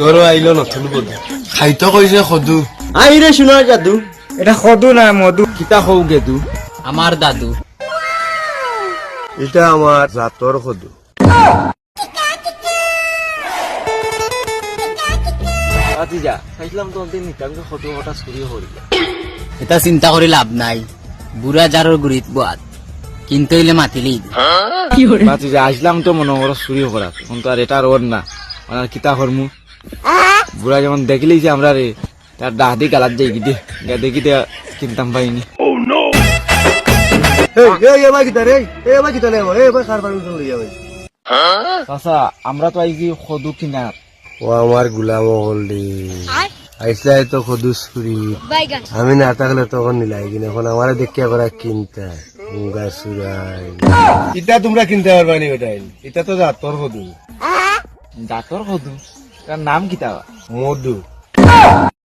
ধরো আইলো নতুন বধু। খাইতো কইছে সদু। আহি রে সোনার জাদু এটা সদু না মধু কিতা কৌ গেদু? আমার দাদু। এটা আমার জাতর সদু। যা খাইছিলাম তো অন্তিম নিতামকে ফটো হঠাৎ চুরি করিলা এটা চিন্তা কৰি লাভ নাই। বুঢ়া জাৰৰ গুৰিত বোৱাত। কিন্তু হইলে মাতিলেই বাতি যা আসলাম তো মনে করো চুরি করা তখন তো আর এটা আর ওর না। মানে আর কিতা করমু বুড়া যেমন দেখলেই যে আমরা রে তার ডাহ দিয়ে গালাত যাই গিয়ে দেখি দে কিনতাম পাইনি। কার আমরা তো আইছি সদু কিনার। ও আমার গুলাম হলদি আইসা তো সদু সুরি আমি না থাকলে তখন নিলাই কিনা এখন আমার দেখিয়া করা কিনতা। মুঙ্গা সুরাই। ইটা তোমরা কিনতে পারবা নি বেটাই এটা তো জাতর সদু। দাঁতর সদু? তার নাম কিতা মধু।